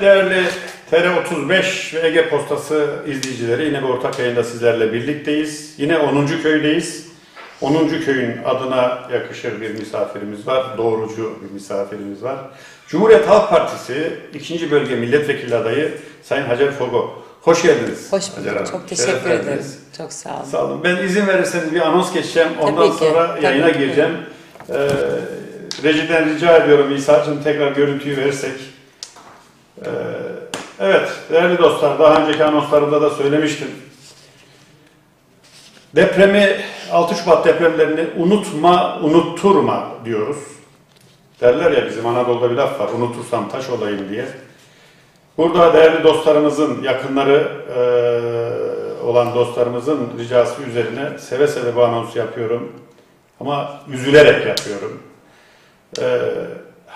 Evet değerli TR35 ve Ege Postası izleyicileri yine bir ortak yayında sizlerle birlikteyiz. Yine 10. köydeyiz. 10. köyün adına yakışır bir misafirimiz var. Doğrucu bir misafirimiz var. Cumhuriyet Halk Partisi 2. Bölge Milletvekili adayı Sayın Hacer Fogo. Hoş geldiniz. Hoş Hacer bulduk. Hanım. Çok Şeref teşekkür verdiniz. ederim. Çok sağ olun. Sağ olun. Ben izin verirseniz bir anons geçeceğim. Ondan Tabii ki, sonra tabii yayına ki. gireceğim. Ee, rejiden rica ediyorum İsa'cığım tekrar görüntüyü verirsek. Ee, evet değerli dostlar daha önceki anonslarımda da söylemiştim. Depremi 6 Şubat depremlerini unutma, unutturma diyoruz. Derler ya bizim Anadolu'da bir laf var. Unutursam taş olayım diye. Burada değerli dostlarımızın, yakınları eee, olan dostlarımızın ricası üzerine seve seve bu anonsu yapıyorum. Ama üzülerek yapıyorum. Eee,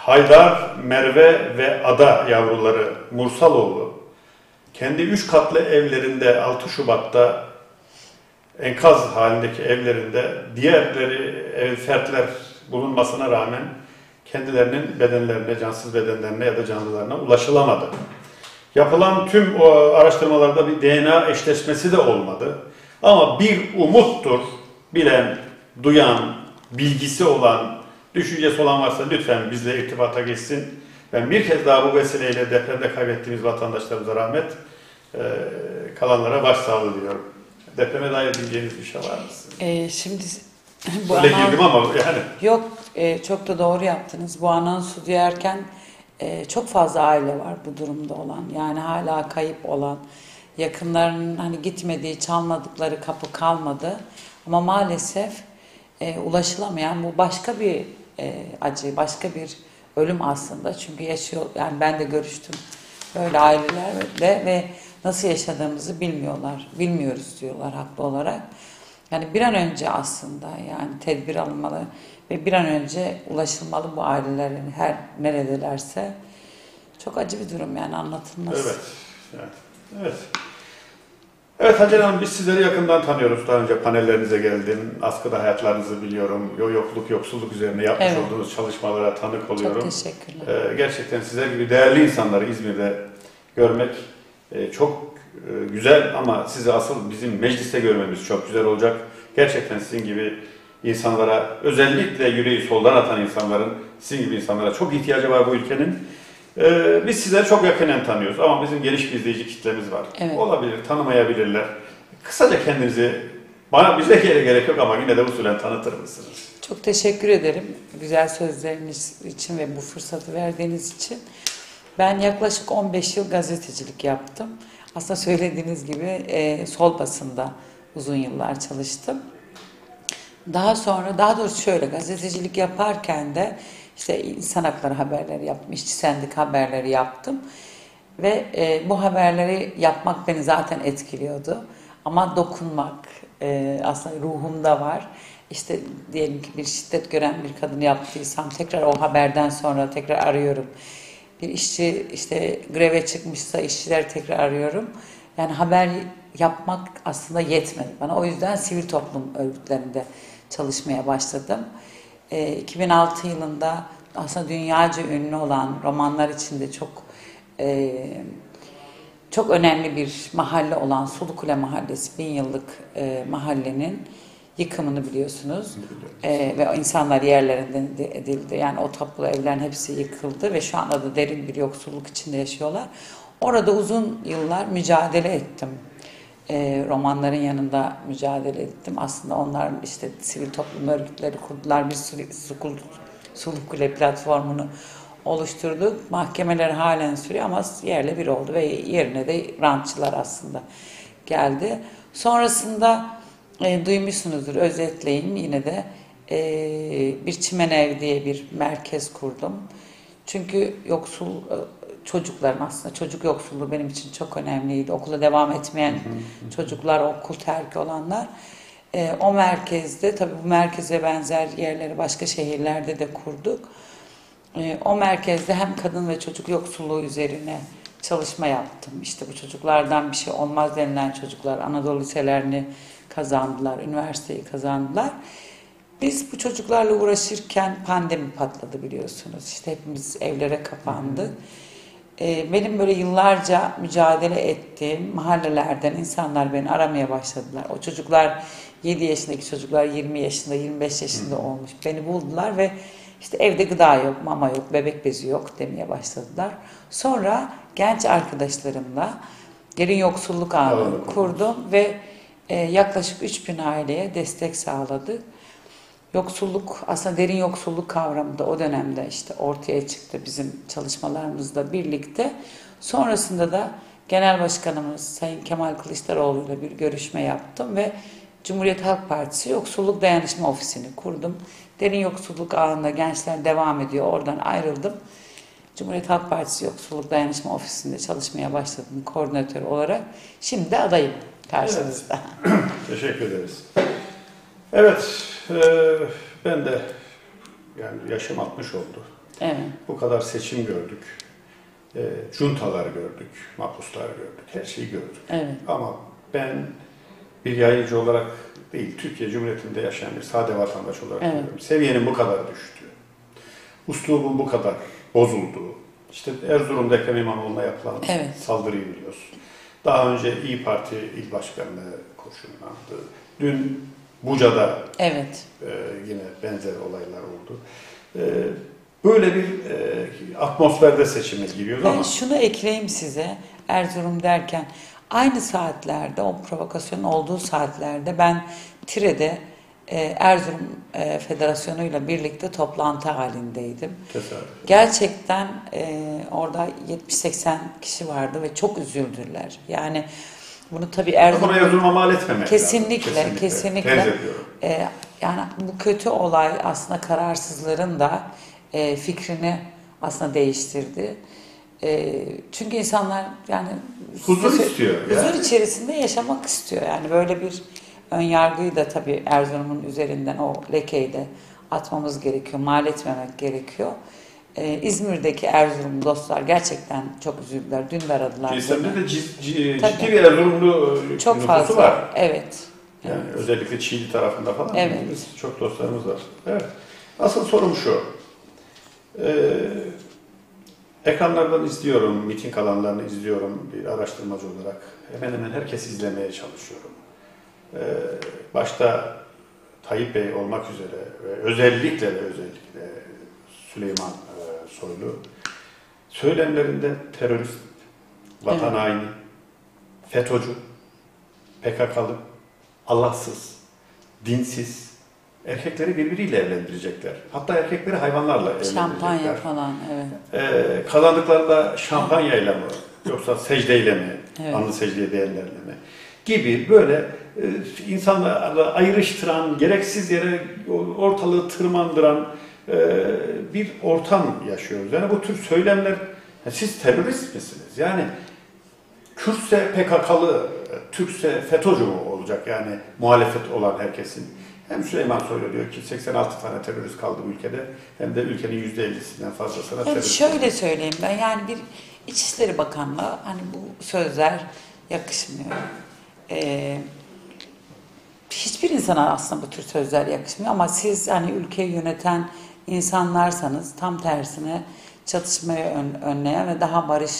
Haydar, Merve ve Ada yavruları Mursaloğlu kendi üç katlı evlerinde 6 Şubat'ta enkaz halindeki evlerinde diğerleri ev fertler bulunmasına rağmen kendilerinin bedenlerine, cansız bedenlerine ya da canlılarına ulaşılamadı. Yapılan tüm o araştırmalarda bir DNA eşleşmesi de olmadı. Ama bir umuttur bilen, duyan, bilgisi olan, düşüncesi olan varsa lütfen bizle irtibata geçsin. Ben bir kez daha bu vesileyle depremde kaybettiğimiz vatandaşlarımıza rahmet, eee, kalanlara başsağlığı diliyorum. Depreme dair bileceğiniz bir şey var mı? Ee, şimdi bu Böyle anons- girdim ama yani Yok e, çok da doğru yaptınız. Bu anonsu duyarken e, çok fazla aile var bu durumda olan. Yani hala kayıp olan, yakınlarının hani gitmediği, çalmadıkları kapı kalmadı. Ama maalesef e, ulaşılamayan bu başka bir e, acı, başka bir ölüm aslında. Çünkü yaşıyor, yani ben de görüştüm böyle ailelerle ve nasıl yaşadığımızı bilmiyorlar. Bilmiyoruz diyorlar haklı olarak. Yani bir an önce aslında yani tedbir alınmalı ve bir an önce ulaşılmalı bu ailelerin her neredelerse. Çok acı bir durum yani anlatılmaz. evet. Evet. Evet. Evet Hacer Hanım biz sizleri yakından tanıyoruz. Daha önce panellerinize geldim. Askıda hayatlarınızı biliyorum. Yo yokluk, yoksulluk üzerine yapmış Evet. olduğunuz çalışmalara tanık Çok oluyorum. teşekkürler. Ee, gerçekten sizler gibi değerli insanları İzmir'de görmek e, çok e, güzel ama sizi asıl bizim mecliste görmemiz çok güzel olacak. Gerçekten sizin gibi insanlara, özellikle yüreği soldan atan insanların, sizin gibi insanlara çok ihtiyacı var bu ülkenin. Ee, biz sizleri çok yakinen tanıyoruz ama bizim geniş bir izleyici kitlemiz var. Evet. Olabilir, tanımayabilirler. Kısaca kendinizi, bana bize gerek gerek yok ama yine de usulen tanıtır mısınız? Çok teşekkür ederim güzel sözleriniz için ve bu fırsatı verdiğiniz için. Ben yaklaşık 15 yıl gazetecilik yaptım. Aslında söylediğiniz gibi e, sol basında uzun yıllar çalıştım. Daha sonra, daha doğrusu şöyle gazetecilik yaparken de işte insan hakları haberleri yaptım, işçi sendik haberleri yaptım. Ve e, bu haberleri yapmak beni zaten etkiliyordu. Ama dokunmak e, aslında ruhumda var. İşte diyelim ki bir şiddet gören bir kadın yaptıysam tekrar o haberden sonra tekrar arıyorum. Bir işçi işte greve çıkmışsa işçileri tekrar arıyorum. Yani haber yapmak aslında yetmedi bana. O yüzden sivil toplum örgütlerinde çalışmaya başladım. E, 2006 yılında aslında dünyaca ünlü olan romanlar içinde çok e, çok önemli bir mahalle olan Sulukule Mahallesi, bin yıllık e, mahallenin yıkımını biliyorsunuz. E, ve insanlar yerlerinden de- edildi. Yani o tapulu evlerin hepsi yıkıldı ve şu anda da derin bir yoksulluk içinde yaşıyorlar. Orada uzun yıllar mücadele ettim. E, romanların yanında mücadele ettim. Aslında onlar işte sivil toplum örgütleri kurdular. Bir sürü Suluk- Sulukule platformunu oluşturduk. Mahkemeler halen sürüyor ama yerle bir oldu ve yerine de rantçılar aslında geldi. Sonrasında e, duymuşsunuzdur özetleyeyim yine de e, bir çimen ev diye bir merkez kurdum. Çünkü yoksul e, çocukların aslında çocuk yoksulluğu benim için çok önemliydi. Okula devam etmeyen çocuklar, okul terk olanlar. E, o merkezde tabii bu merkeze benzer yerleri başka şehirlerde de kurduk. E, o merkezde hem kadın ve çocuk yoksulluğu üzerine çalışma yaptım. İşte bu çocuklardan bir şey olmaz denilen çocuklar Anadolu liselerini kazandılar, üniversiteyi kazandılar. Biz bu çocuklarla uğraşırken pandemi patladı biliyorsunuz. İşte hepimiz evlere kapandık. E, benim böyle yıllarca mücadele ettiğim mahallelerden insanlar beni aramaya başladılar. O çocuklar 7 yaşındaki çocuklar 20 yaşında 25 yaşında olmuş beni buldular ve işte evde gıda yok, mama yok, bebek bezi yok demeye başladılar. Sonra genç arkadaşlarımla derin yoksulluk ağını Alanı kurdum ve e, yaklaşık 3000 aileye destek sağladık. Yoksulluk, aslında derin yoksulluk kavramı da o dönemde işte ortaya çıktı bizim çalışmalarımızla birlikte. Sonrasında da Genel Başkanımız Sayın Kemal Kılıçdaroğlu ile bir görüşme yaptım ve Cumhuriyet Halk Partisi Yoksulluk Dayanışma Ofisi'ni kurdum. Derin yoksulluk ağında gençler devam ediyor. Oradan ayrıldım. Cumhuriyet Halk Partisi Yoksulluk Dayanışma Ofisi'nde çalışmaya başladım koordinatör olarak. Şimdi de adayım karşınızda. Teşekkür ederiz. Evet, e, ben de yani yaşım 60 oldu. Evet. Bu kadar seçim gördük. E, juntalar gördük, mahpuslar gördük, her şeyi gördük. Evet. Ama ben bir yayıncı olarak değil, Türkiye Cumhuriyeti'nde yaşayan bir sade vatandaş olarak Evet. görüyorum. Seviyenin bu kadar düştü. Uslubun bu kadar bozulduğu. İşte Erzurum'da Ekrem İmamoğlu'na yapılan Evet. saldırıyı biliyorsun. Daha önce İyi Parti il başkanlığı kurşunlandı. Dün Buca'da Evet. e, yine benzer olaylar oldu. E, böyle bir e, atmosferde seçime giriyoruz Ben ama şunu ekleyeyim size Erzurum derken aynı saatlerde o provokasyon olduğu saatlerde ben Tire'de e, Erzurum e, Federasyonu ile birlikte toplantı halindeydim. tesadüf. Gerçekten e, orada 70-80 kişi vardı ve çok üzüldüler. Yani bunu tabii Ama Erzurum Erzurum'a mal etmemek Kesinlikle, lazım. kesinlikle. Ediyorum. e, yani bu kötü olay aslında kararsızların da e, fikrini aslında değiştirdi. E, çünkü insanlar yani Huzur size- istiyor. huzur yani. içerisinde yaşamak istiyor. Yani böyle bir ön yargıyı da tabii Erzurum'un üzerinden o lekeyi de atmamız gerekiyor, mal etmemek gerekiyor. E, İzmir'deki Erzurum dostlar gerçekten çok üzüldüler. Dün de aradılar. Beni. de cid- c- Tabii. ciddi bir Erzurumlu e, çok nüfusu fazla. var. Evet. Yani özellikle Çiğli tarafında falan Evet. biz çok dostlarımız var. Evet. Asıl sorum şu. Ee, ekranlardan izliyorum, miting alanlarını izliyorum bir araştırmacı olarak. Hemen hemen herkes izlemeye çalışıyorum. Ee, başta Tayyip Bey olmak üzere ve özellikle ve özellikle Süleyman e, Soylu söylemlerinde terörist, vatan Evet. haini, FETÖ'cü, PKK'lı, Allahsız, dinsiz erkekleri birbiriyle evlendirecekler. Hatta erkekleri hayvanlarla evlendirecekler. Şampanya falan evet. Ee, kazandıkları da şampanyayla mı yoksa secdeyle mi, Evet. anlı secdeye değerlerle mi gibi böyle e, insanları ayrıştıran, gereksiz yere ortalığı tırmandıran e, bir ortam yaşıyoruz. Yani bu tür söylemler, siz terörist misiniz? Yani Kürtse PKK'lı, Türkse FETÖ'cü olacak yani muhalefet olan herkesin? Hem Süleyman Soylu diyor ki 86 tane terörist kaldı bu ülkede hem de ülkenin %50'sinden fazlasına Evet, terörist. şöyle söyleyeyim ben yani bir İçişleri Bakanlığı hani bu sözler yakışmıyor. Ee, hiçbir insana aslında bu tür sözler yakışmıyor ama siz hani ülkeyi yöneten insanlarsanız tam tersine çatışmayı ön- önleyen ve daha barış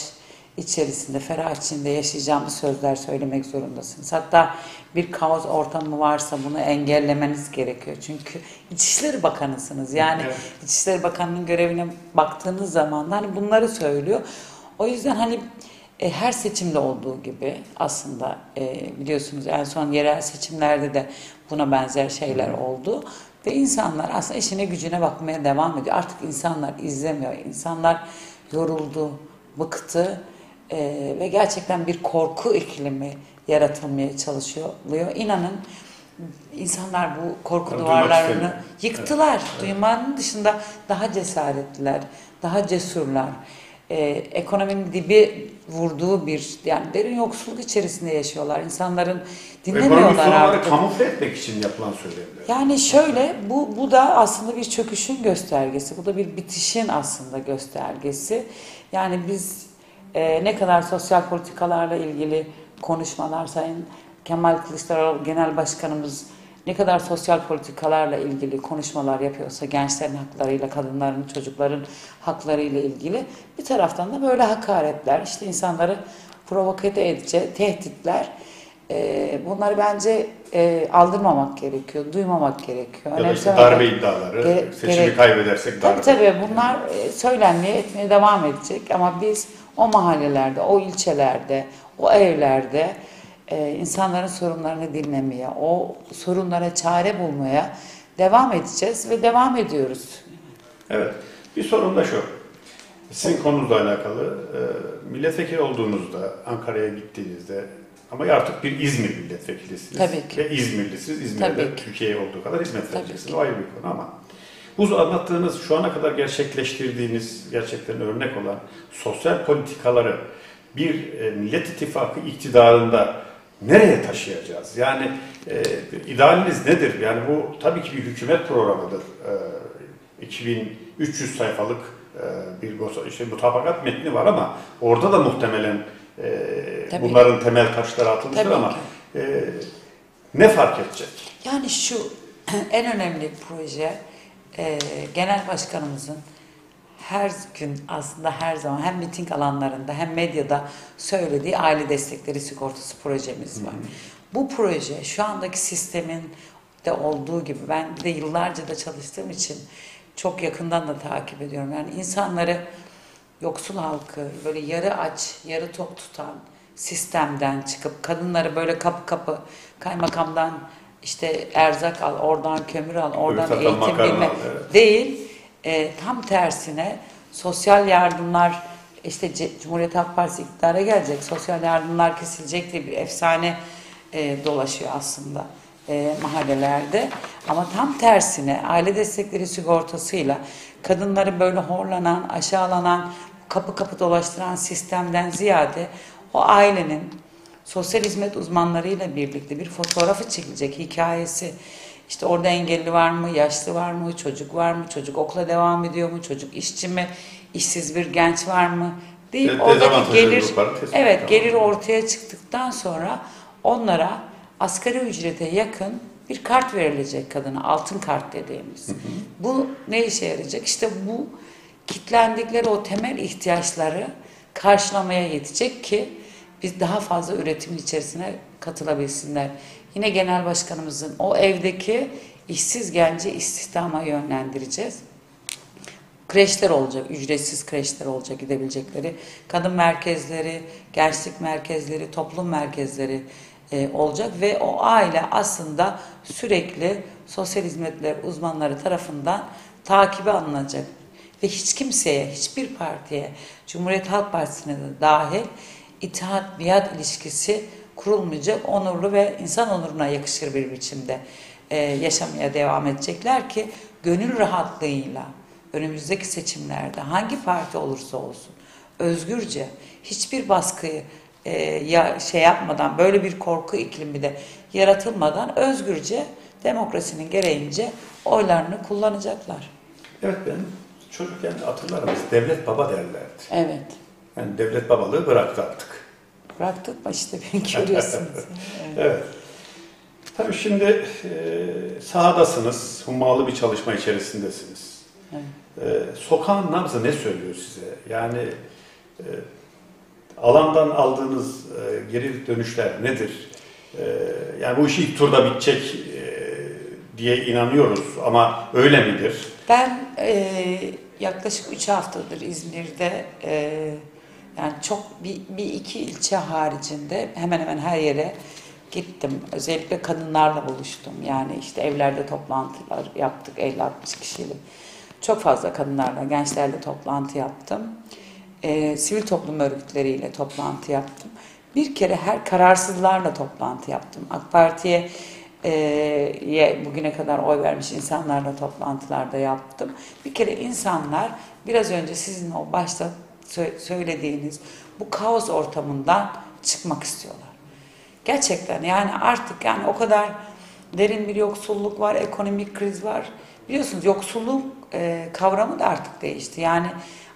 içerisinde, ferah içinde yaşayacağımız sözler söylemek zorundasınız. Hatta bir kaos ortamı varsa bunu engellemeniz gerekiyor. Çünkü İçişleri Bakanısınız. Yani Evet. İçişleri Bakanı'nın görevine baktığınız zaman da hani bunları söylüyor. O yüzden hani e, her seçimde olduğu gibi aslında e, biliyorsunuz en son yerel seçimlerde de buna benzer şeyler oldu. Ve insanlar aslında işine gücüne bakmaya devam ediyor. Artık insanlar izlemiyor. İnsanlar yoruldu, bıktı e, ve gerçekten bir korku iklimi yaratılmaya çalışılıyor. İnanın insanlar bu korku Yani duvarlarını yıktılar. Duymanın dışında daha cesaretliler, daha cesurlar. Ee, ekonominin dibi vurduğu bir yani derin yoksulluk içerisinde yaşıyorlar. İnsanların dinlemiyorlar artık. kamufle etmek için yapılan söylemler. Yani şöyle bu bu da aslında bir çöküşün göstergesi. Bu da bir bitişin aslında göstergesi. Yani biz e, ne kadar sosyal politikalarla ilgili konuşmalar Sayın Kemal Kılıçdaroğlu Genel Başkanımız ne kadar sosyal politikalarla ilgili konuşmalar yapıyorsa gençlerin haklarıyla, kadınların, çocukların haklarıyla ilgili bir taraftan da böyle hakaretler, işte insanları provoke edici tehditler e, bunları bence e, aldırmamak gerekiyor, duymamak gerekiyor. Ya da işte darbe iddiaları, Gere- seçimi gerek- kaybedersek darbe. Tabii tabii bunlar e, söylenmeye etmeye devam edecek ama biz o mahallelerde, o ilçelerde, o evlerde e, insanların sorunlarını dinlemeye, o sorunlara çare bulmaya devam edeceğiz ve devam ediyoruz. Evet. Bir sorun da şu. Sizin konunuzla alakalı e, milletvekili olduğunuzda Ankara'ya gittiğinizde ama artık bir İzmir milletvekilisiniz. Tabii ki. Ve İzmirlisiniz. İzmir'de. Türkiye'ye olduğu kadar hizmet vereceksiniz. O ayrı bir konu ama bu anlattığınız şu ana kadar gerçekleştirdiğiniz gerçekten örnek olan sosyal politikaları bir e, Millet İttifakı iktidarında nereye taşıyacağız? Yani e, idealiniz nedir? Yani bu tabii ki bir hükümet programıdır. E, 2300 sayfalık e, bir işte mutabakat metni var ama orada da muhtemelen e, Tabii. bunların temel taşları atılmıştır Tabii ama ki. e, ne fark edecek? Yani şu en önemli proje e, genel başkanımızın her gün aslında her zaman hem miting alanlarında hem medyada söylediği aile destekleri sigortası projemiz var. Bu proje şu andaki sistemin de olduğu gibi ben bir de yıllarca da çalıştığım için çok yakından da takip ediyorum. Yani insanları yoksul halkı böyle yarı aç, yarı tok tutan sistemden çıkıp kadınları böyle kapı kapı kaymakamdan işte erzak al, oradan kömür al, oradan taraftan eğitim bilme evet. değil. E, tam tersine sosyal yardımlar işte Cumhuriyet Halk Partisi iktidara gelecek, sosyal yardımlar kesilecek diye bir efsane e, dolaşıyor aslında e, mahallelerde. Ama tam tersine aile destekleri sigortasıyla kadınları böyle horlanan, aşağılanan, kapı kapı dolaştıran sistemden ziyade o ailenin sosyal hizmet uzmanlarıyla birlikte bir fotoğrafı çekilecek hikayesi. İşte orada engelli var mı, yaşlı var mı, çocuk var mı, çocuk okula devam ediyor mu, çocuk işçi mi, işsiz bir genç var mı deyip Evet, oradaki gelir, evet etmek gelir ortaya çıktıktan sonra onlara asgari ücrete yakın bir kart verilecek kadına, altın kart dediğimiz. Bu ne işe yarayacak? İşte bu kitlendikleri o temel ihtiyaçları karşılamaya yetecek ki biz daha fazla üretimin içerisine katılabilsinler. Yine genel başkanımızın o evdeki işsiz genci istihdama yönlendireceğiz. Kreşler olacak, ücretsiz kreşler olacak gidebilecekleri. Kadın merkezleri, gençlik merkezleri, toplum merkezleri e, olacak ve o aile aslında sürekli sosyal hizmetler uzmanları tarafından takibe alınacak. Ve hiç kimseye, hiçbir partiye, Cumhuriyet Halk Partisi'ne de dahil itaat biat ilişkisi kurulmayacak, onurlu ve insan onuruna yakışır bir biçimde e, yaşamaya devam edecekler ki gönül rahatlığıyla önümüzdeki seçimlerde hangi parti olursa olsun özgürce hiçbir baskıyı e, ya şey yapmadan böyle bir korku iklimi de yaratılmadan özgürce demokrasinin gereğince oylarını kullanacaklar. Evet ben çocukken hatırlarım devlet baba derlerdi. Evet. Yani devlet babalığı bıraktı artık. Bıraktık mı işte görüyorsunuz. Evet. Evet. Tabii şimdi e, sahadasınız, hummalı bir çalışma içerisindesiniz. Evet. E, sokağın nabzı ne söylüyor size? Yani e, alandan aldığınız e, geri dönüşler nedir? E, yani bu işi ilk turda bitecek e, diye inanıyoruz ama öyle midir? Ben e, yaklaşık 3 haftadır İzmir'de e, yani çok bir, bir iki ilçe haricinde hemen hemen her yere gittim. Özellikle kadınlarla buluştum. Yani işte evlerde toplantılar yaptık 50-60 kişiyle. Çok fazla kadınlarla, gençlerle toplantı yaptım. E, sivil toplum örgütleriyle toplantı yaptım. Bir kere her kararsızlarla toplantı yaptım. AK Parti'ye e, bugüne kadar oy vermiş insanlarla toplantılarda yaptım. Bir kere insanlar biraz önce sizin o başta söylediğiniz bu kaos ortamından çıkmak istiyorlar. Gerçekten yani artık yani o kadar derin bir yoksulluk var, ekonomik kriz var. Biliyorsunuz yoksulluk e, kavramı da artık değişti. Yani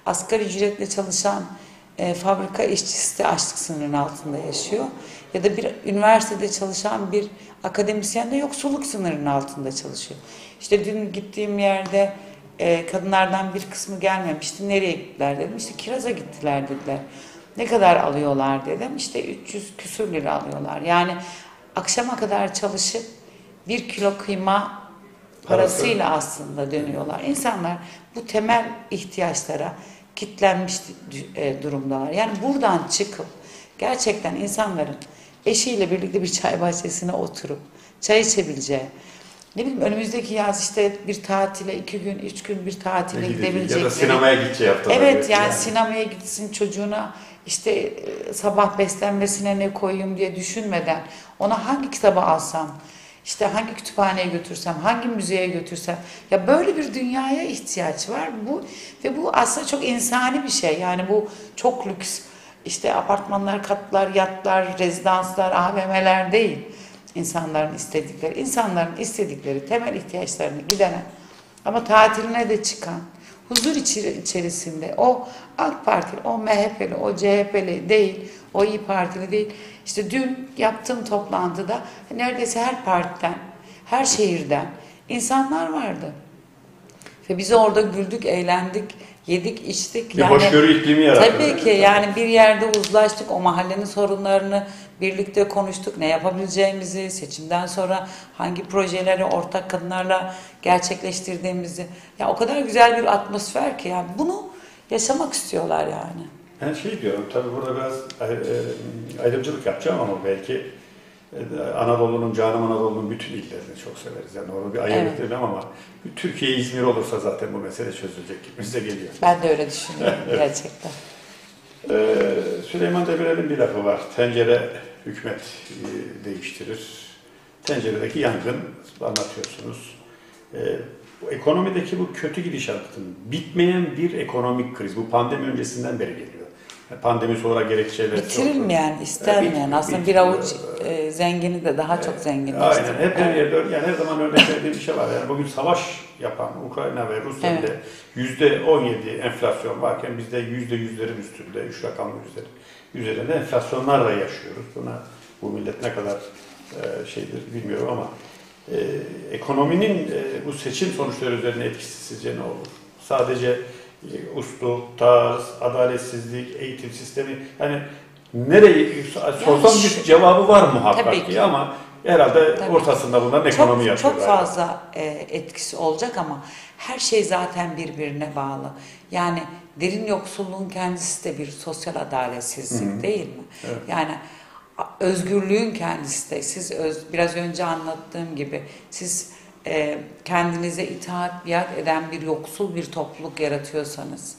asgari ücretle çalışan e, fabrika işçisi de açlık sınırının altında yaşıyor. Ya da bir üniversitede çalışan bir akademisyen de yoksulluk sınırının altında çalışıyor. İşte dün gittiğim yerde e, kadınlardan bir kısmı gelmemişti. Nereye gittiler dedim. İşte kiraza gittiler dediler. Ne kadar alıyorlar dedim. İşte 300 küsür lira alıyorlar. Yani akşama kadar çalışıp bir kilo kıyma parasıyla aslında dönüyorlar. İnsanlar bu temel ihtiyaçlara kitlenmiş e, durumdalar. Yani buradan çıkıp gerçekten insanların eşiyle birlikte bir çay bahçesine oturup çay içebileceği, ne bileyim önümüzdeki yaz işte bir tatile, iki gün, üç gün bir tatile Gidecek. Ya gidebilecekleri. da sinemaya gideceği haftalar. Evet yani sinemaya gitsin çocuğuna işte e, sabah beslenmesine ne koyayım diye düşünmeden ona hangi kitabı alsam, işte hangi kütüphaneye götürsem, hangi müzeye götürsem ya böyle bir dünyaya ihtiyaç var. Bu ve bu aslında çok insani bir şey. Yani bu çok lüks işte apartmanlar, katlar, yatlar, rezidanslar, AVM'ler değil. İnsanların istedikleri, insanların istedikleri temel ihtiyaçlarını gideren ama tatiline de çıkan, huzur içerisinde o AK Partili, o MHP'li, o CHP'li değil, o İyi Partili değil. İşte dün yaptığım toplantıda neredeyse her partiden, her şehirden insanlar vardı. Ve biz orada güldük, eğlendik, yedik, içtik. Bir hoşgörü iklimi yarattı. Tabii ki yani bir yerde uzlaştık, o mahallenin sorunlarını birlikte konuştuk, ne yapabileceğimizi, seçimden sonra hangi projeleri ortak kadınlarla gerçekleştirdiğimizi. Ya o kadar güzel bir atmosfer ki yani bunu yaşamak istiyorlar yani. Ben şey diyorum, tabii burada biraz e, e, ayrımcılık yapacağım ama belki e, Anadolu'nun, Canım Anadolu'nun bütün illerini çok severiz. Yani orada bir ayrım Evet. etmem ama Türkiye İzmir olursa zaten bu mesele çözülecek gibi bize geliyor. Ben de öyle düşünüyorum gerçekten. Ee, Süleyman Demirel'in bir lafı var. Tencere hükümet e, değiştirir. Tenceredeki yangın anlatıyorsunuz. Ee, bu ekonomideki bu kötü gidişatın bitmeyen bir ekonomik kriz. Bu pandemi öncesinden beri geliyor. Pandemi sonra gerekçeler çok- Bitirilmeyen, istenmeyen Bit- aslında bir bitmiyor. avuç e, zengini de daha çok Aynen. zenginleştiriyor. Hep her Evet. yerde yani her zaman örnek verdiğim bir şey var. Yani bugün savaş yapan Ukrayna ve Rusya'da Evet. yüzde 17 enflasyon varken bizde yüzde yüzlerin üstünde, üç rakamlı üzeri, üzerinde enflasyonlarla yaşıyoruz. Buna bu millet ne kadar e, şeydir bilmiyorum ama e, ekonominin e, bu seçim sonuçları üzerine etkisi sizce ne olur? Sadece e, usluk, tarz, adaletsizlik, eğitim sistemi yani nereyi sorsam şu- bir cevabı var muhakkak Tabii ki ki. ama herhalde Tabii. ortasında bunların ekonomi çok, çok fazla e, etkisi olacak ama her şey zaten birbirine bağlı. Yani derin yoksulluğun kendisi de bir sosyal adaletsizlik Hı hı. değil mi? Evet. Yani özgürlüğün kendisi de siz öz, biraz önce anlattığım gibi siz e, kendinize itaat eden bir yoksul bir topluluk yaratıyorsanız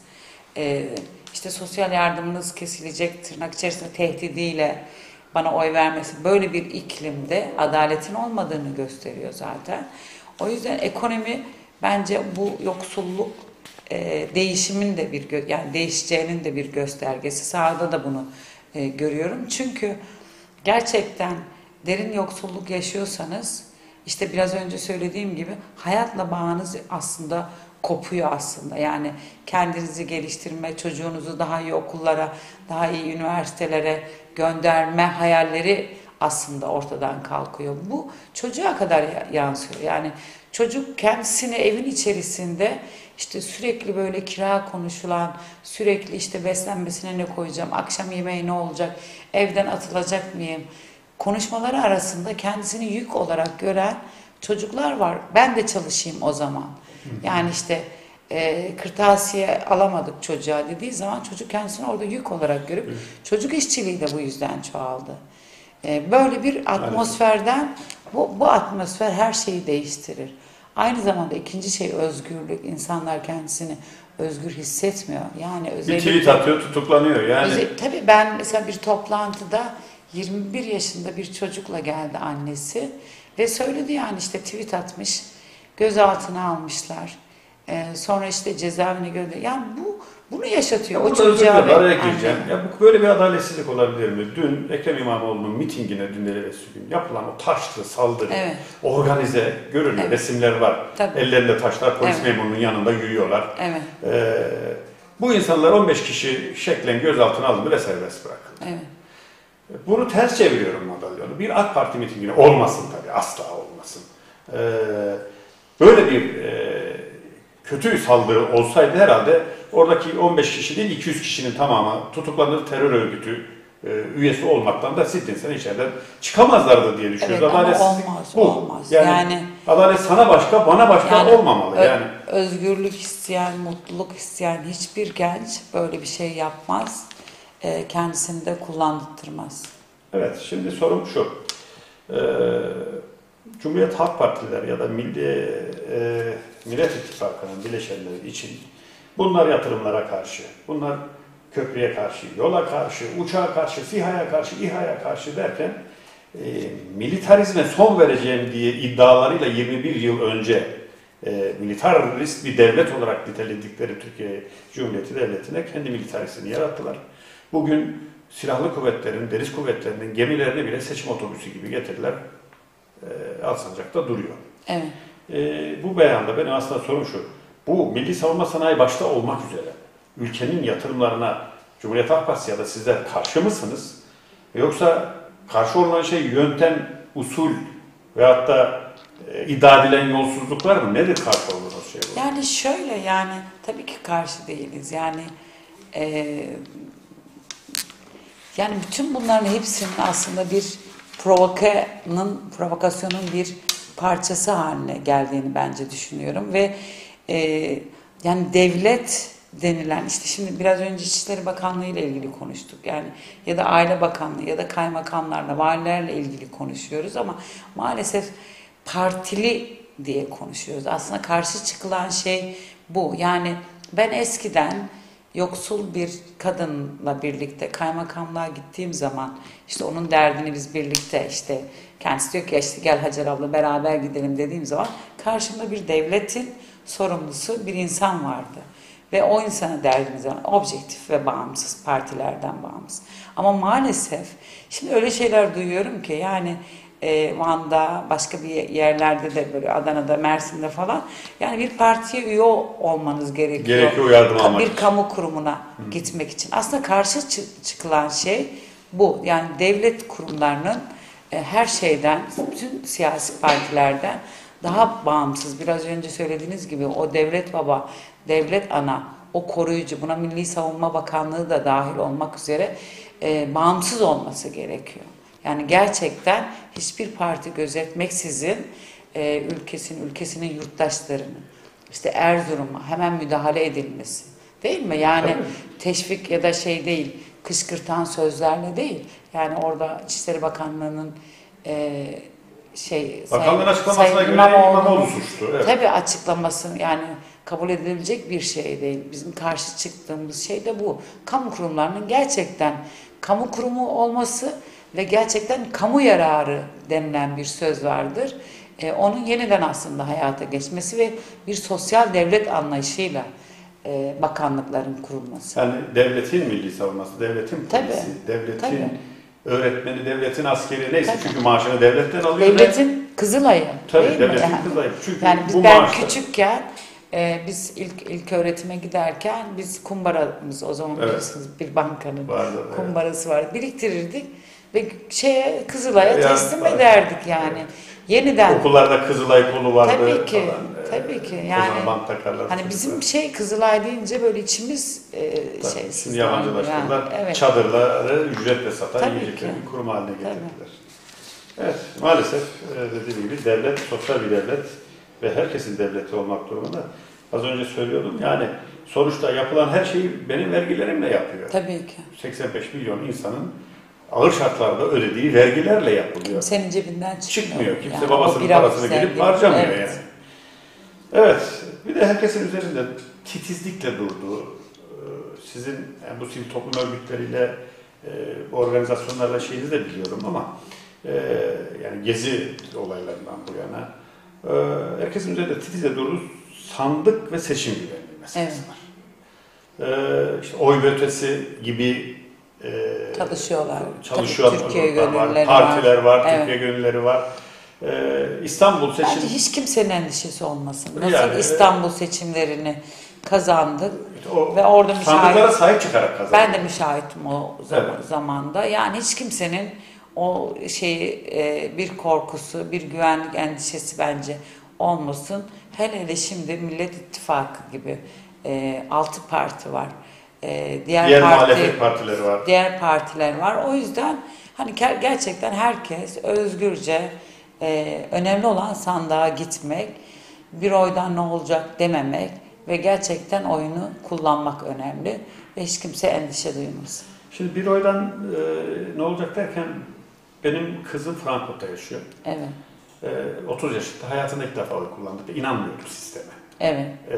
e, işte sosyal yardımınız kesilecek tırnak içerisinde tehdidiyle bana oy vermesi böyle bir iklimde adaletin olmadığını gösteriyor zaten. O yüzden ekonomi bence bu yoksulluk e, değişimin de bir yani değişeceğinin de bir göstergesi. Sahada da bunu e, görüyorum. Çünkü gerçekten derin yoksulluk yaşıyorsanız işte biraz önce söylediğim gibi hayatla bağınız aslında kopuyor aslında. Yani kendinizi geliştirme, çocuğunuzu daha iyi okullara, daha iyi üniversitelere gönderme hayalleri aslında ortadan kalkıyor. Bu çocuğa kadar ya- yansıyor. Yani çocuk kendisini evin içerisinde işte sürekli böyle kira konuşulan, sürekli işte beslenmesine ne koyacağım, akşam yemeği ne olacak, evden atılacak mıyım? Konuşmaları arasında kendisini yük olarak gören çocuklar var. Ben de çalışayım o zaman. Yani işte e, kırtasiye alamadık çocuğa dediği zaman çocuk kendisini orada yük olarak görüp çocuk işçiliği de bu yüzden çoğaldı. E, böyle bir atmosferden bu, bu atmosfer her şeyi değiştirir. Aynı zamanda ikinci şey özgürlük. İnsanlar kendisini özgür hissetmiyor. Yani Bir özellikle tweet atıyor tutuklanıyor yani. Özel- tabii ben mesela bir toplantıda 21 yaşında bir çocukla geldi annesi ve söyledi yani işte tweet atmış, gözaltına almışlar. Ee, sonra işte cezaevine gönder. Yani bu bunu yaşatıyor. o Burada özür çocuğa ve araya gireceğim. Ya bu böyle bir adaletsizlik olabilir mi? Dün Ekrem İmamoğlu'nun mitingine dün evvelsi gün yapılan o taşlı saldırı, Evet. organize görünüyor. Evet. Resimler var. Tabii. Ellerinde taşlar polis Evet. memurunun yanında yürüyorlar. Evet. Ee, Bu insanlar 15 kişi şeklen gözaltına alındı ve serbest bırakıldı. Evet. Bunu ters çeviriyorum madalyonu. Bir AK Parti mitingine olmasın tabii, asla olmasın. Ee, böyle bir e, kötü saldırı olsaydı herhalde oradaki 15 kişi değil 200 kişinin tamamı tutuklanır terör örgütü e, üyesi olmaktan da sittinsen içeriden çıkamazlardı diye düşünüyoruz. Evet ama Adaletsizlik olmaz, bu. olmaz. Yani, Yani- adalet sana başka, bana başka Yani olmamalı. Yani özgürlük isteyen, mutluluk isteyen hiçbir genç böyle bir şey yapmaz. Ee, kendisini de kullandırtmaz. Evet, şimdi sorum şu. Ee, Cumhuriyet Halk Partileri ya da Milli e, Millet İttifakı'nın bileşenleri için bunlar yatırımlara karşı, bunlar köprüye karşı, yola karşı, uçağa karşı, SİHA'ya karşı, İHA'ya karşı derken e, militarizme son vereceğim diye iddialarıyla 21 yıl önce e, militarist bir devlet olarak niteledikleri Türkiye Cumhuriyeti Devleti'ne kendi militarisini yarattılar. Bugün silahlı kuvvetlerin, deniz kuvvetlerinin gemilerini bile seçim otobüsü gibi getirdiler. E, Alsancak'ta duruyor. Evet. E, bu beyanda benim aslında sorum şu. Bu milli savunma sanayi başta olmak üzere ülkenin yatırımlarına Cumhuriyet Halk Partisi ya da sizler karşı mısınız? Yoksa karşı olunan şey yöntem, usul veyahut da e, iddia edilen yolsuzluklar mı? Nedir karşı olduğunuz şey bu? Yani şöyle yani tabii ki karşı değiliz. Yani eee, yani bütün bunların hepsinin aslında bir provokanın, provokasyonun bir parçası haline geldiğini bence düşünüyorum ve eee, yani devlet denilen işte şimdi biraz önce İçişleri Bakanlığı ile ilgili konuştuk yani ya da Aile Bakanlığı ya da kaymakamlarla, valilerle ilgili konuşuyoruz ama maalesef partili diye konuşuyoruz. Aslında karşı çıkılan şey bu. Yani ben eskiden yoksul bir kadınla birlikte kaymakamlığa gittiğim zaman işte onun derdini biz birlikte işte kendisi diyor ki "Ya işte gel Hacer abla beraber gidelim dediğim zaman karşımda bir devletin sorumlusu bir insan vardı. Ve o insana derdimiz var. Objektif ve bağımsız, partilerden bağımsız. Ama maalesef şimdi öyle şeyler duyuyorum ki yani e, Van'da, başka bir yerlerde de böyle Adana'da, Mersin'de falan yani bir partiye üye olmanız gerekiyor. Gerekiyor yardım almak Bir için. kamu kurumuna gitmek için. Aslında karşı çı- çıkılan şey bu. Yani devlet kurumlarının e, her şeyden, bütün siyasi partilerden daha bağımsız. Biraz önce söylediğiniz gibi o devlet baba, devlet ana, o koruyucu, buna Milli Savunma Bakanlığı da dahil olmak üzere e, bağımsız olması gerekiyor. Yani gerçekten hiçbir parti gözetmeksizin e, ülkesinin, ülkesinin yurttaşlarının işte Erzurum'a hemen müdahale edilmesi. Değil mi? Yani Tabii. teşvik ya da şey değil, kışkırtan sözlerle değil. Yani orada İçişleri Bakanlığı'nın e, şey Bakanlığın açıklamasına Sayın göre İmamoğlu'nun- İmamoğlu suçlu. Evet. Tabii açıklaması yani kabul edilebilecek bir şey değil. Bizim karşı çıktığımız şey de bu. Kamu kurumlarının gerçekten kamu kurumu olması ve gerçekten kamu yararı denilen bir söz vardır. Ee, onun yeniden aslında hayata geçmesi ve bir sosyal devlet anlayışıyla e, bakanlıkların kurulması. Yani devletin milli savunması, devletin Tabii, polisi, devletin tabii. öğretmeni, devletin askeri neyse Tabii. çünkü maaşını devletten alıyor. Devletin Kızılay'ı Tabii değil devletin mi? Yani, Kızılay'ı. Çünkü yani bu ben maaşla- küçükken e, biz ilk ilk öğretime giderken biz kumbaramız o zaman Evet. bilirsiniz bir bankanın Vardı, evet. kumbarası vardı. Biriktirirdik ve şeye Kızılay'a Yani- teslim ederdik yani. Yeniden Okullarda Kızılay kolu vardı. Tabii ki, falan. tabii ki. Yani hani bizim şey Kızılay deyince böyle içimiz e, Tabii, şey Şimdi yabancılaştırdılar. yani, evet. Çadırları ücretle satan Tabii yiyecekleri bir kurum haline getirdiler. Evet, maalesef e, dediğim gibi devlet sosyal bir devlet ve herkesin devleti olmak durumunda. Az önce söylüyordum yani sonuçta yapılan her şeyi benim vergilerimle yapıyor. Tabii ki. 85 milyon insanın ağır şartlarda ödediği vergilerle yapılıyor. Kimsenin cebinden çıkmıyor. Çıkmıyor. Kimse Yani babasının parasını gelip harcamıyor Evet. yani. Evet. Bir de herkesin üzerinde titizlikle durduğu, e, sizin yani bu sivil toplum örgütleriyle, e, bu organizasyonlarla şeyinizi de biliyorum ama e, yani gezi olaylarından bu yana herkesin üzerinde titizle durduğu sandık ve seçim güvenliği meselesi Evet. var. İşte oy ve ötesi gibi e, Çalışıyorlar. çalışıyor Türkiye gruplar var, partiler var, Evet. Türkiye gönülleri var. Ee, İstanbul seçim Bence hiç kimsenin endişesi olmasın. Nasıl Yani, İstanbul seçimlerini kazandık. O Ve orada müşahit- sahip çıkarak kazandı. Ben de müşahitim o zaman, Evet. zamanda. Yani hiç kimsenin o şeyi e, bir korkusu, bir güvenlik endişesi bence olmasın. Hele hele şimdi Millet İttifakı gibi e, altı parti var. E, diğer, Diğer parti, muhalefet partileri var. diğer partiler var. O yüzden hani ger- gerçekten herkes özgürce e, önemli olan sandığa gitmek, bir oydan ne olacak dememek ve gerçekten oyunu kullanmak önemli ve hiç kimse endişe duymasın. Şimdi bir oydan e, ne olacak derken benim kızım Frankfurt'ta yaşıyor. Evet, E, 30 yaşında hayatında ilk defa oy kullandı. İnanmıyordu sisteme. evet, E,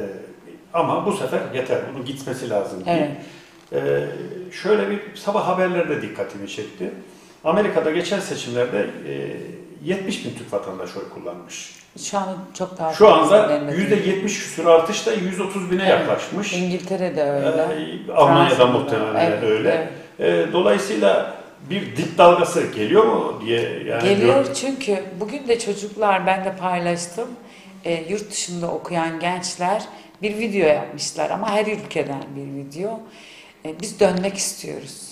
ama bu sefer yeter. Bunun gitmesi lazım diye. evet. E, şöyle bir sabah haberlerde dikkatimi çekti. Amerika'da geçen seçimlerde e, 70 bin Türk vatandaşı oy kullanmış. Şu an çok daha Şu anda benim de- %70 küsur artışla 130 bine Evet. yaklaşmış. İngiltere'de öyle. Ee, Almanya'da muhtemelen evet, öyle. evet. Ee, dolayısıyla bir dip dalgası geliyor mu diye yani Geliyor gör- çünkü bugün de çocuklar ben de paylaştım. E, yurt dışında okuyan gençler bir video yapmışlar ama her ülkeden bir video. E, biz dönmek istiyoruz.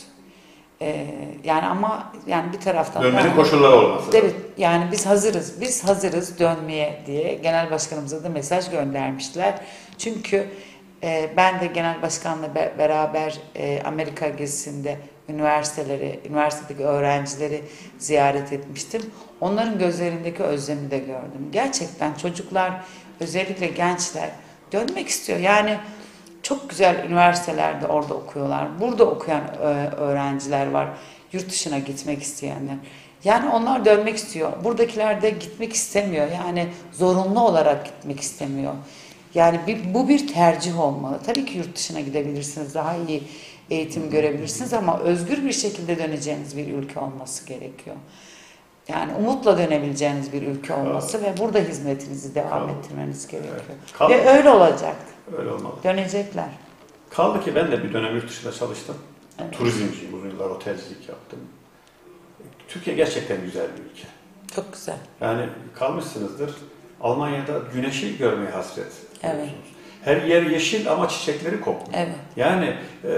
E, yani ama yani bir taraftan dönmenin koşulları olması. Evet yani biz hazırız. Biz hazırız dönmeye diye genel başkanımıza da mesaj göndermişler. Çünkü e, ben de genel başkanla be- beraber e, Amerika gezisinde üniversiteleri, üniversitedeki öğrencileri ziyaret etmiştim. Onların gözlerindeki özlemi de gördüm. Gerçekten çocuklar, özellikle gençler dönmek istiyor. Yani çok güzel üniversitelerde orada okuyorlar. Burada okuyan e, öğrenciler var. Yurt dışına gitmek isteyenler. Yani onlar dönmek istiyor. Buradakiler de gitmek istemiyor. Yani zorunlu olarak gitmek istemiyor. Yani bir, bu bir tercih olmalı. Tabii ki yurt dışına gidebilirsiniz. Daha iyi eğitim görebilirsiniz ama özgür bir şekilde döneceğiniz bir ülke olması gerekiyor. Yani umutla dönebileceğiniz bir ülke olması ve burada hizmetinizi devam Kaldı. ettirmeniz gerekiyor. Evet. Kaldı. Ve öyle olacak. Öyle olmalı. Dönecekler. Kaldı ki ben de bir dönem yurt dışında çalıştım. Evet. Turizmciyim, uzun yıllar otelcilik yaptım. Türkiye gerçekten güzel bir ülke. Çok güzel. Yani kalmışsınızdır. Almanya'da güneşi görmeye hasret. Evet. ediyorsunuz. Her yer yeşil ama çiçekleri kokmuyor. Evet. Yani e,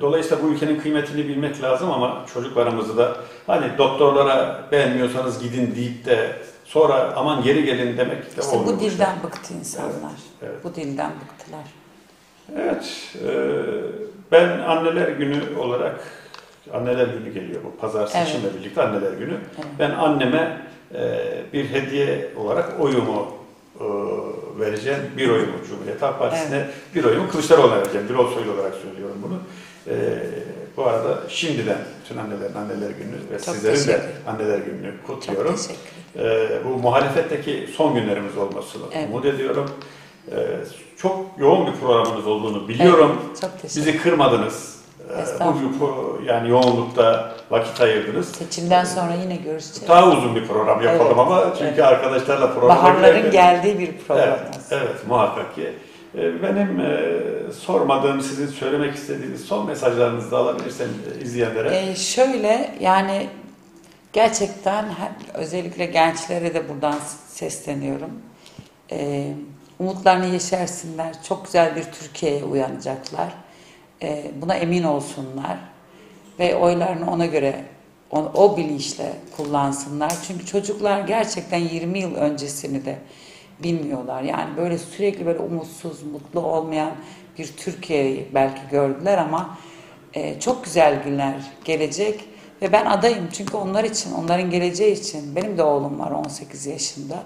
dolayısıyla bu ülkenin kıymetini bilmek lazım ama çocuklarımızı da hani doktorlara beğenmiyorsanız gidin deyip de sonra aman geri gelin demek de İşte olmuyor. bu dilden bıktı insanlar. evet. Bu dilden bıktılar. Evet, e, ben anneler günü olarak anneler günü geliyor bu pazar seçimle birlikte anneler günü. Evet. Ben anneme e, bir hediye olarak oyumu e, vereceğim. Bir oyumu Cumhuriyet Halk Partisi'ne, bir oyumu Kılıçdaroğlu'na vereceğim. Bir soylu olarak söylüyorum bunu. E, bu arada şimdiden bütün annelerin anneler günü ve Çok sizlerin de anneler gününü kutluyorum. E, bu muhalefetteki son günlerimiz olmasını Evet. umut ediyorum. E, çok yoğun bir programınız olduğunu biliyorum. Evet, çok Bizi kırmadınız. Bu yani yoğunlukta vakit ayırdınız. Seçimden sonra yine görüşeceğiz. Daha uzun bir program yapalım Evet, ama çünkü evet. arkadaşlarla programa Baharların geldiği bir Evet, programımız. evet muhakkak ki. Ee, Benim e, sormadığım, sizin söylemek istediğiniz son mesajlarınızı da alabilirsem e, izleyenlere. Ee, şöyle yani gerçekten özellikle gençlere de buradan sesleniyorum. Ee, umutlarını yeşersinler. Çok güzel bir Türkiye'ye uyanacaklar. Ee, buna emin olsunlar. Ve oylarını ona göre o, o bilinçle kullansınlar. Çünkü çocuklar gerçekten 20 yıl öncesini de bilmiyorlar. Yani böyle sürekli böyle umutsuz, mutlu olmayan bir Türkiye'yi belki gördüler ama e, çok güzel günler gelecek ve ben adayım çünkü onlar için, onların geleceği için. Benim de oğlum var 18 yaşında.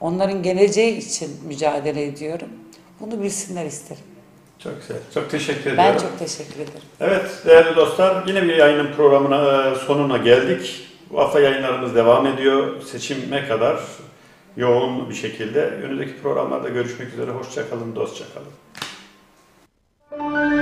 Onların geleceği için mücadele ediyorum. Bunu bilsinler isterim. Çok güzel. Çok teşekkür ederim. Ben çok teşekkür ederim. Evet değerli dostlar yine bir yayının programına e, sonuna geldik. Bu hafta yayınlarımız devam ediyor. Seçime kadar yoğun bir şekilde. Önümüzdeki programlarda görüşmek üzere. Hoşçakalın, dostçakalın. kalın.